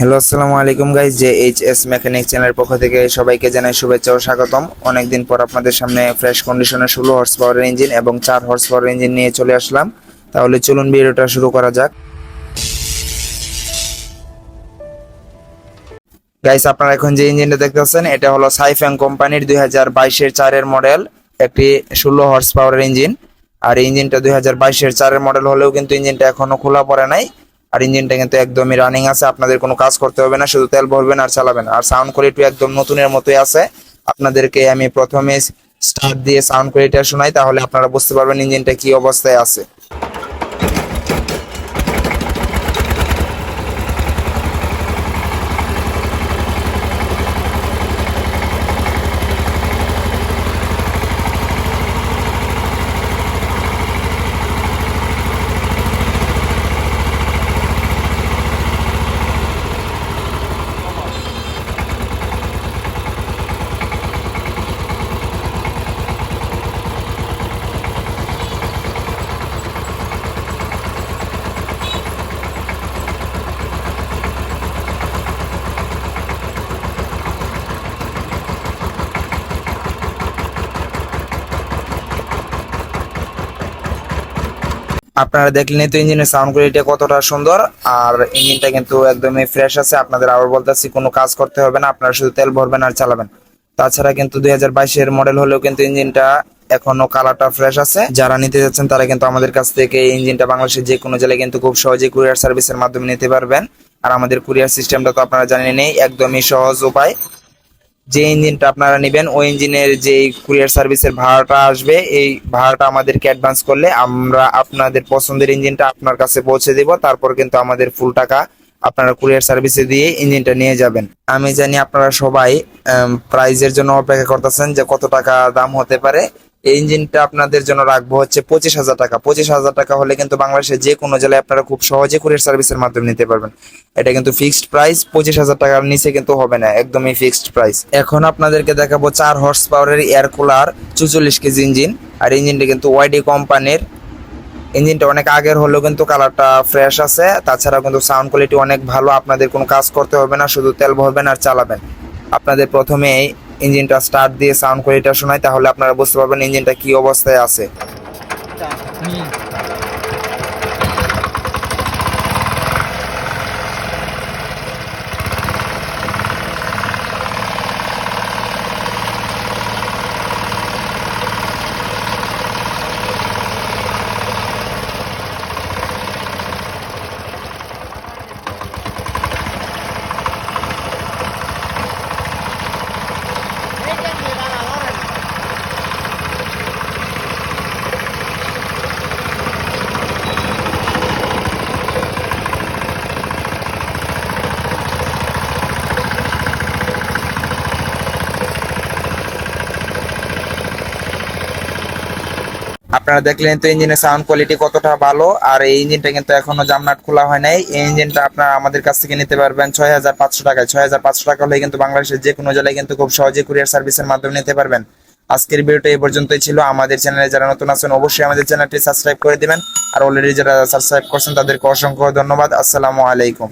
Hello, আসসালামু আলাইকুম guys যে এইচ এস মেকানিক চ্যানেলের পক্ষ থেকে সবাইকে জানাই শুভেচ্ছা ও স্বাগতম। অনেকদিন পর আপনাদের সামনে ফ্রেশ কন্ডিশনের ষোলো হর্স পাওয়ার ইঞ্জিন এবং চার হর্স পাওয়ার ইঞ্জিন নিয়ে চলে আসলাম। তাহলে চলুন ভিডিওটা শুরু করা যাক। গাইস আপনারা এখন যে ইঞ্জিনটা দেখতেছেন এটা হলো সাইফ্যাং কোম্পানির দুই হাজার বাইশের চারের মডেল একটি ষোলো হর্স পাওয়ারের ইঞ্জিন আর ইঞ্জিনটা দুই হাজার বাইশের চারের মডেল হলেও কিন্তু ইঞ্জিনটা এখনও খোলা পড়ে নাই। আর ইঞ্জিনটা কিন্তু একদমই রানিং আছে, আপনাদের কোনো কাজ করতে হবে না, শুধু তেল ভরবেন আর চালাবেন। আর সাউন্ড কোয়ালিটি একদম নতুনের মতোই আছে। আপনাদেরকে আমি প্রথমে স্টার্ট দিয়ে সাউন্ড কোয়ালিটি শোনাই, তাহলে আপনারা বুঝতে পারবেন ইঞ্জিনটা কি অবস্থায় আছে। আপনারা দেখলেন তো ইঞ্জিনের সাউন্ড কোয়ালিটি কতটা সুন্দর। আর ইঞ্জিনটা কিন্তু একদমই ফ্রেশ আছে। আপনাদের আবার বলতেছি, কোনো কাজ করতে হবে না। আপনারা শুধু তেল ভরবেন আর চালাবেন। তাছাড়া কিন্তু দুই হাজার বাইশের মডেল হলেও কিন্তু ইঞ্জিনটা এখনও কালারটা ফ্রেশ আছে। যারা নিতে যাচ্ছেন, তারা কিন্তু আমাদের কাছ থেকে এই ইঞ্জিনটা বাংলাদেশের যে কোনো জেলায় কিন্তু খুব সহজেই কুরিয়ার সার্ভিসের মাধ্যমে নিতে পারবেন। আর আমাদের কুরিয়ার সিস্টেমটা তো আপনারা জানেনই, একদমই সহজ উপায়। যে ইঞ্জিনটা আপনারা নেবেন, ওই ইঞ্জিনের যে কুরিয়ার সার্ভিসের ভাড়াটা আসবে, এই ভাড়াটা আমাদেরকে অ্যাডভান্স করলে আমরা আপনাদের পছন্দের ইঞ্জিনটা আপনার কাছে পৌঁছে দেব। তারপর কিন্তু আমাদের ফুল টাকা আপনারা কুরিয়ার সার্ভিসে দিয়ে ইঞ্জিনটা নিয়ে যাবেন। আমি জানি আপনারা সবাই প্রাইজের জন্য অপেক্ষা করতেছেন যে কত টাকা দাম হতে পারে। এই ইঞ্জিনটা আপনাদের জন্য রাখব হচ্ছে পঁচিশ হাজার টাকা। পঁচিশ হাজার টাকা হলে কিন্তু বাংলাদেশের যে কোনো জেলায় আপনারা খুব সহজে কুরিয়ার সার্ভিসের মাধ্যমে নিতে পারবেন। এটা কিন্তু ফিক্সড প্রাইস পঁচিশ হাজার টাকার নিচে কিন্তু হবে না, একদমই ফিক্সড প্রাইস এখন আপনাদেরকে দেখাবো চার হর্স পাওয়ারের এয়ার কুলার চুচল্লিশ কেজি ইঞ্জিন আর ইঞ্জিনটা কিন্তু ওয়াইডি কোম্পানির ইঞ্জিনটা অনেক আগের হলেও কিন্তু কালারটা ফ্রেশ আছে। তাছাড়া কিন্তু সাউন্ড কোয়ালিটি অনেক ভালো। আপনাদের কোনো কাজ করতে হবে না, শুধু তেল ভরবেন আর চালাবেন। আপনাদের প্রথমে ইঞ্জিনটা স্টার্ট দিয়ে সাউন্ড কোয়ালিটিটা শোনায় তাহলে আপনারা বুঝতে পারবেন ইঞ্জিনটা কি অবস্থায় আছে। আপনারা দেখলেন তো ইঞ্জিনের সাউন্ড কোয়ালিটি কতটা ভালো, আর এই ইঞ্জিনটা কিন্তু এখনও জামনাট খোলা হয় নাই। এই ইঞ্জিনটা আপনারা আমাদের কাছ থেকে নিতে পারবেন ছয় হাজার পাঁচশো টাকায়। ছয় হাজার পাঁচশো টাকা হলে কিন্তু বাংলাদেশের যে কোনো জেলায় কিন্তু খুব সহজে কুরিয়ার সার্ভিসের মাধ্যমে নিতে পারবেন। আজকের ভিডিওটা এই পর্যন্তই ছিল। আমাদের চ্যানেলে যারা নতুন আছেন, অবশ্যই আমাদের চ্যানেলটি সাবস্ক্রাইব করে দিবেন। আর অলরেডি যারা সাবস্ক্রাইব করছেন, তাদেরকে অসংখ্য ধন্যবাদ। আসসালামু আলাইকুম।